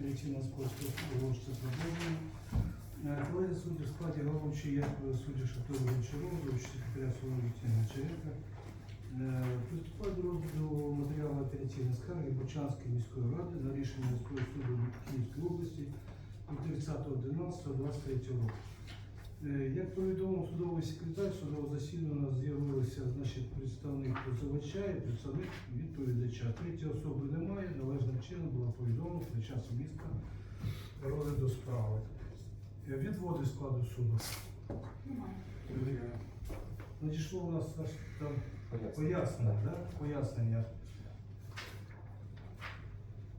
суду оголошується продовження. Е, Колеги судді в складі головуючий я судді Шатову Гончарова, секретаря суду Вітіна. Е, Приступає до розгляду матеріалу апеляційної скарги Бочанської міської ради на рішення міського суду Київської області від 30.11.23 року. Е, Як повідомив судовий секретар, судового засідання у нас з'явилися значить, представник позивача і представник відповідача. Третьої особи немає, належним чином було повідомлено про час і місце розгляду справи. Е, Відводи складу суду. Немає. Надійшло у нас аж там пояснення, да? пояснення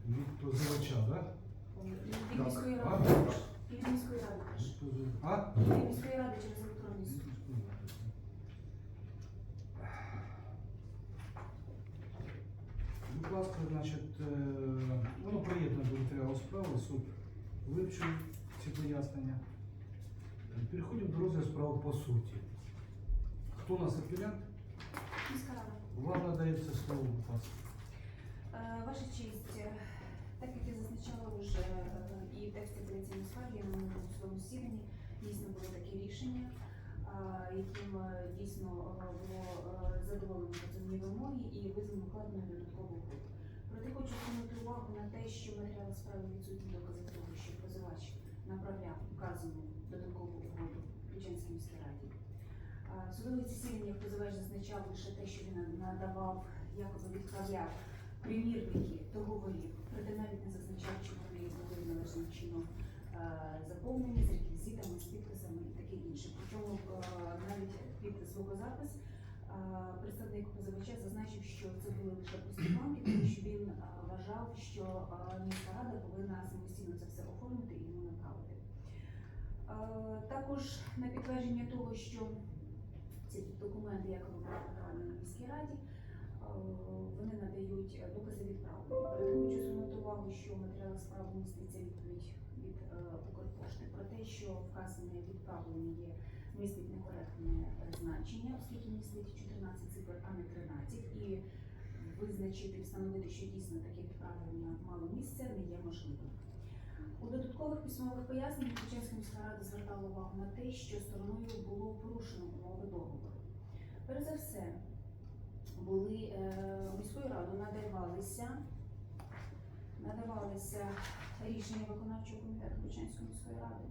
від позивача, да? Від міської А? ради. Від міської ради А? Від міської ради через електронний суд. Будь ласка, значить, е, воно приєднано до матеріалу справи, суд вивчив ці пояснення. Е, Переходимо до розгляду справи по суті. Хто у нас апелянт? Міська рада. Вам надається слово, будь ласка. Е, Ваша честь, е, так як я зазначала вже е, і в тексті апеляційної скарги на минулому судовому засіданні, дійсно було таке рішення, е, яким е, дійсно е, було е, задоволено позовні вимоги і визнано укладено додаткову угоду. Проте хочу звернути увагу на те, що матеріали справи відсутні докази того, що позивач направляв вказану додаткову угоду Ключанській міській раді. Е, В судових позивач зазначав лише те, що він надавав, якоби відправляв примірники договорів, проте навіть не зазначав, чи вони були належним чином е, заповнені з реквізитами, з підписами і таке інше. Причому е, навіть під звукозапис е, представник позивача зазначив, що це були лише пусті банки, тому що він е, вважав, що е, міська рада повинна самостійно це все оформити і йому направити. Е, Також на підтвердження того, що ці документи, як направлені міській раді, е, вони надають е, докази відправлення. Хочу звернути увагу, що в матеріалах справи міститься відповідь від е, Укрпошти про те, що вказане відправлення є містить некоректне значення, оскільки містить 14 цифр, а не 13, і визначити, встановити, що дійсно таке відправлення мало місця, не є можливим. У додаткових письмових поясненнях Печерська міська рада звертала увагу на те, що стороною було порушено умови договору. Перш за все, були е, міською радою надавалися, надавалися рішення виконавчого комітету Бучанської міської ради.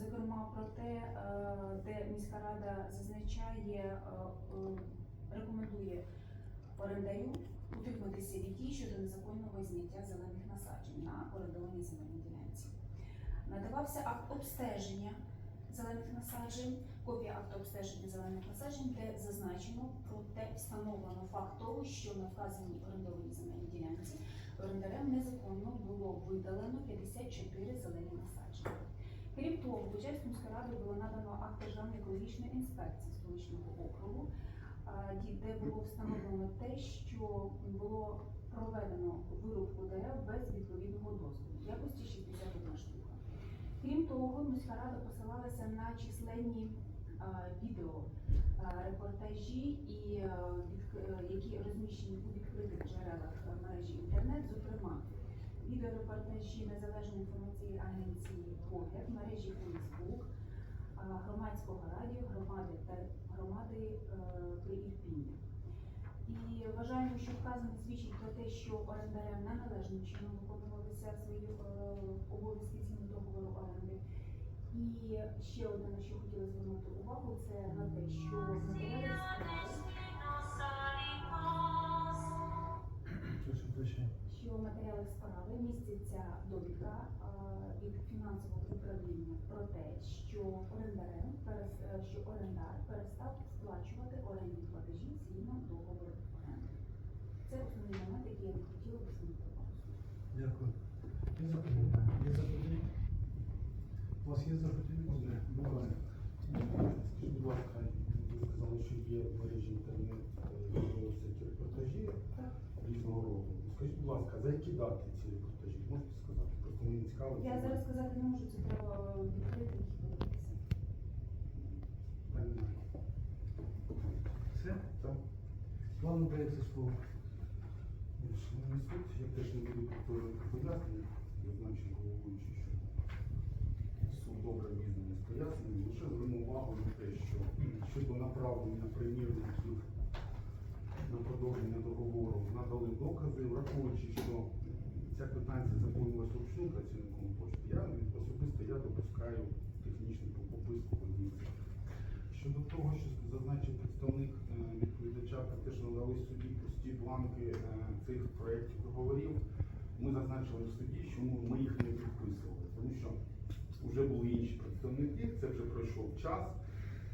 Зокрема, про те, е, де міська рада зазначає, е, е, рекомендує орендарю утриматися від дій щодо незаконного зняття зелених насаджень на орендованій земельній ділянці. Надавався акт обстеження зелених насаджень, копія акту обстеження зелених насаджень, де зазначено про те, встановлено факт того, що на вказаній орендованій земельній ділянці орендарем незаконно було видалено 54 зелені насадження. Крім того, Бучарською міською радою було надано акт державної екологічної інспекції столичного округу, де було встановлено те, що було проведено вирубку дерев без відповідного дозволу, в якості 61 штука. Крім того, міська рада посилалася на численні відео репортажі, і, які розміщені у відкритих джерелах е, мережі інтернет, зокрема відеорепортажі Незалежної інформаційної агенції Погляд, мережі Фейсбук, громадського радіо, громади та громади е, при Ірпіні. І вважаємо, що вказане свідчить про те, що орендарям неналежним чином виконувалися свої е, обов'язки згідно договору оренди. І ще одне, на що хотіла звернути увагу, це на те, що в що матеріали справи міститься довідка від фінансового управління про те, що орендар е, що орендар перестав сплачувати орендні платежі згідно договору оренди. Це момент, Вам надається слово. Шановний суд, я теж не буду повторювати пояснення, зазначив головуючий, що суд добре обізнаний з поясненням, лише зверну увагу на те, що щодо направлення примірників на продовження договору надали докази, враховуючи, що ця квитанція заповнилася вручну працівником пошти, я особисто я допускаю технічну пописку в Щодо того, що зазначив представник що суді пусті бланки е, цих проєктів договорів, ми зазначили в суді, що ну, ми їх не підписували, тому що вже були інші представники, це вже пройшов час,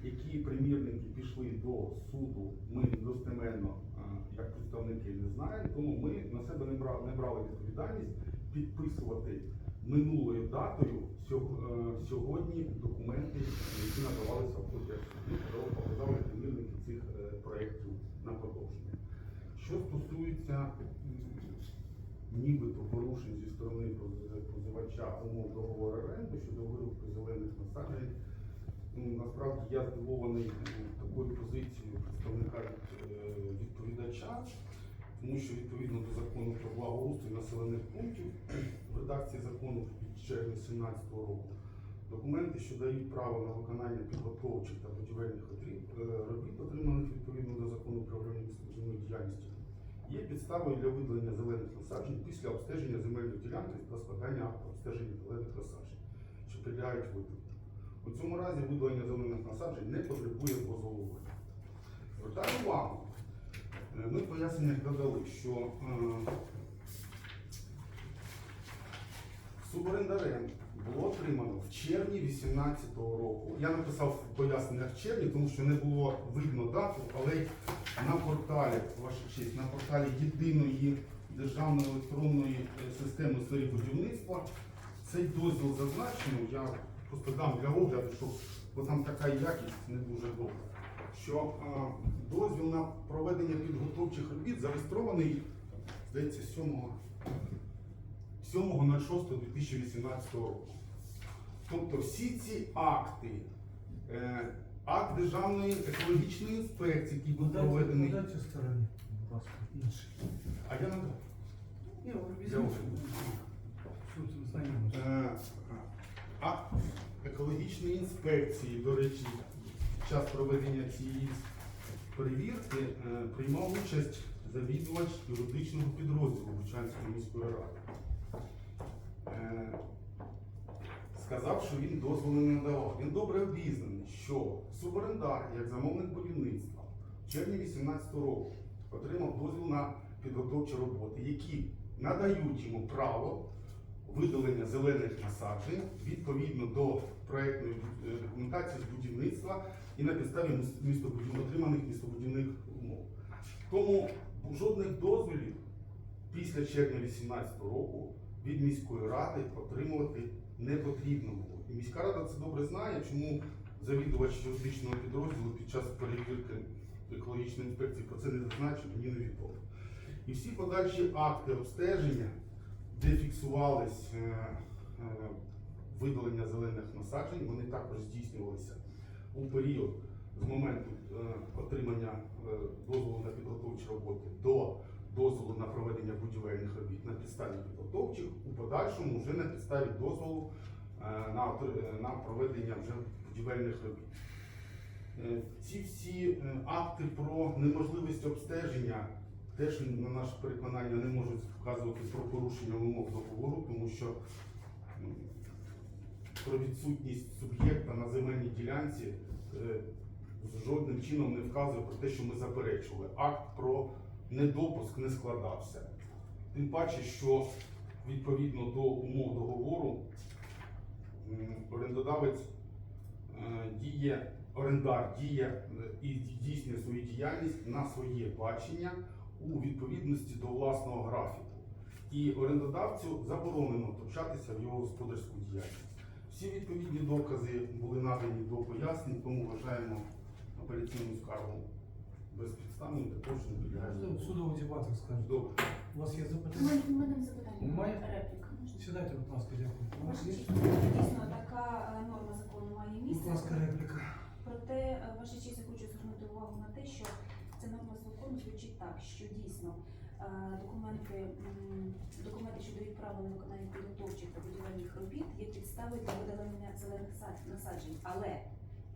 які примірники пішли до суду, ми достеменно, е, як представники, не знаємо, тому ми на себе не брали, не брали відповідальність підписувати минулою датою е, сьогодні документи, які надавалися в суду, показали примірники цих проєктів на продовження. Що стосується нібито порушень зі сторони позивача умов договору оренди щодо вирубки зелених насаджень, ну, насправді я здивований е, такою позицією представника е, відповідача, тому що відповідно до закону про благоустрій населених пунктів в редакції закону від червня 2017 року документи, що дають право на виконання підготовчих та будівельних е, робіт, отриманих відповідно до закону про організаційну діяльність, є підставою для видалення зелених насаджень після обстеження земельної ділянки та складання обстеження зелених насаджень, що підлягають видаленню. У цьому разі видалення зелених насаджень не потребує дозволу. Звертаю увагу, е, ми в поясненнях додали, що е, суборендарем було отримано в червні 2018 року. Я написав в поясненнях в червні, тому що не було видно дату, але на порталі, ваша честь, на порталі єдиної державної електронної е, системи сфері будівництва цей дозвіл зазначено. Я просто дам для огляду, щоб бо там така якість не дуже добра. Що е, дозвіл на проведення підготовчих робіт зареєстрований, здається, 7 7.06.2018 року. Тобто всі ці акти, е, акт Державної екологічної інспекції, який був проведений. подайте стороні, будь ласка, інший. А я надав. Ні, Я. Е, Акт екологічної інспекції, до речі, під час проведення цієї перевірки е, приймав участь завідувач юридичного підрозділу Бучанської міської ради. Е, Сказав, що він дозволу не надавав. Він добре обізнаний, що суборендар, як замовник будівництва, в червні 2018 року отримав дозвіл на підготовчі роботи, які надають йому право видалення зелених насаджень відповідно до проектної е, документації з будівництва і на підставі містобудів... отриманих містобудівних умов. Тому жодних дозволів після червня 2018 року від міської ради отримувати не потрібно було. І міська рада це добре знає, чому завідувач юридичного підрозділу під час перевірки екологічної інспекції про це не зазначив, мені невідомо. І всі подальші акти обстеження де фіксувались е, е, видалення зелених насаджень, вони також здійснювалися у період з моменту е, отримання е, дозволу на підготовчі роботи до дозволу на проведення будівельних робіт на підставі підготовчих, у подальшому вже на підставі дозволу е, на, е, на проведення вже будівельних робіт. Е, Ці всі акти про неможливість обстеження теж на наше переконання не можуть вказувати про порушення вимог договору, тому що про відсутність суб'єкта на земельній ділянці жодним чином не вказує про те, що ми заперечували. Акт про недопуск не складався. Тим паче, що відповідно до умов договору орендодавець е, діє, орендар діє е, і здійснює свою діяльність на своє бачення у відповідності до власного графіку. І орендодавцю заборонено втручатися в його господарську діяльність. Всі відповідні докази були надані до пояснень, тому вважаємо апеляційну скаргу безпідставною, також не підлягає. В судових дебатах скажуть. Добре. У вас є запитання? у мене запитання. Немає? Репліка. Сідайте, будь ласка, дякую. У вас є? дійсно така е, норма закону має Будь місце. ласка, репліка. Проте, е, ваша честь, я хочу звернути увагу на те, що ця норма закону звучить так, що дійсно е, документи, м, документи, що дають право на виконання підготовчих та будівельних робіт, є підставою для видалення зелених са- насаджень. Але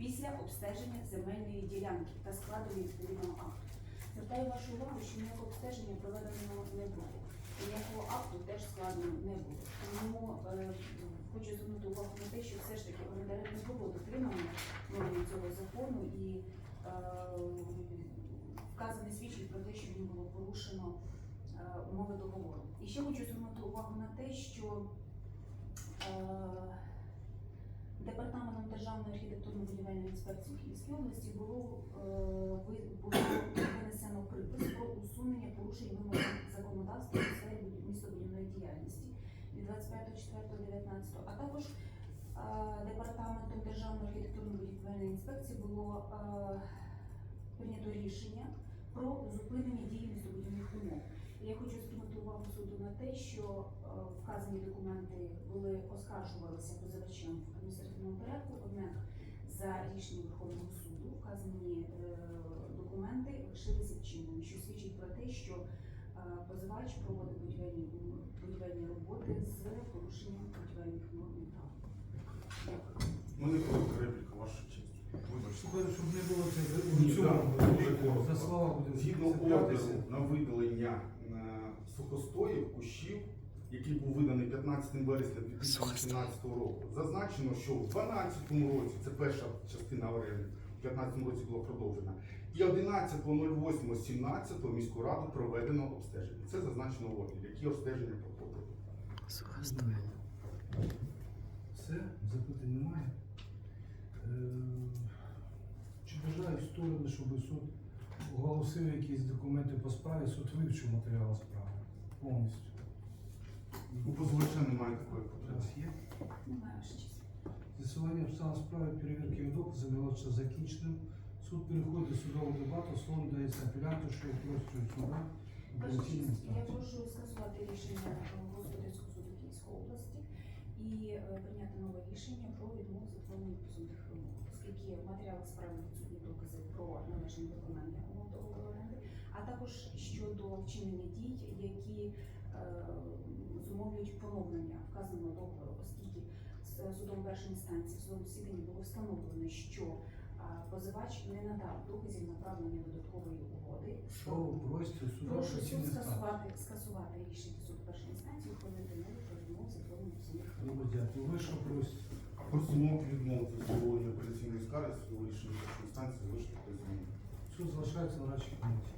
після обстеження земельної ділянки та складення відповідного акту. Звертаю вашу увагу, що ніякого обстеження проведено не було. І ніякого акту теж складено не було. Тому е, хочу звернути увагу на те, що все ж таки орендарем не було дотримано норми цього закону і е, вказаний свідчить про те, що ним було порушено е, умови договору. І ще хочу звернути увагу на те, що е, Департаментом Архітектурно-будівельної інспекції Київської області було, ви- винесено припис про усунення порушень вимог законодавства у сфері містобудівної діяльності від 25.04.19, а також е, департаментом Державної архітектурно-будівельної інспекції було е, прийнято рішення про зупинення дії містобудівних умов. Я хочу звернути увагу суду на те, що е, вказані документи були оскаржувалися позивачем в адміністративному порядку, однак за рішенням Верховного суду вказані е, документи лишилися чинними, що свідчить про те, що е, позивач проводив будівельні, будівельні роботи з порушенням будівельних норм і прав. Дякую. У мене коротка репліка, ваша честь. Вибачте. Щоб не було це Ні, дуже за слова будемо Згідно цеплятися. ордеру на видалення е, сухостоїв, кущів, який був виданий 15 вересня 2017 року, зазначено, що в 2012 році, це перша частина оренди, в 2015 році була продовжена, і 11.08.17 міську раду проведено обстеження. Це зазначено в ордері. Які обстеження проходили? Все, запитань немає. Е, Чи бажають сторони, щоб суд оголосив якісь документи по справі, суд вивчив матеріали справи повністю. У позивача немає такої потреби. є? Немає ваша. З'ясування обставин справи перевірки доказів вважається закінченим. Суд переходить до судового дебату, словом дається апелянту, що просить суда я інстанції. прошу скасувати рішення Господарського суду Київської області і е, прийняти нове рішення про відмову затворення позовних вимог, оскільки в матеріалах справи відсутні докази про належне виконання умов договору оренди, а також щодо вчинення дій, які е, зумовлюють поновлення вказаного договору, оскільки судом першої інстанції в судовому засіданні було встановлено, що позивач не надав доказів направлення додаткової угоди. Що ви просите у Прошу суд скасувати, скасувати рішення суду першої інстанції, ухвалити нову про відмову позовних Добре, дякую. Ви що просите? Просимо відмовити задоволення апеляційної скарги свого рішення першої інстанції залишити без змін. Суд залишається на радчій комісії.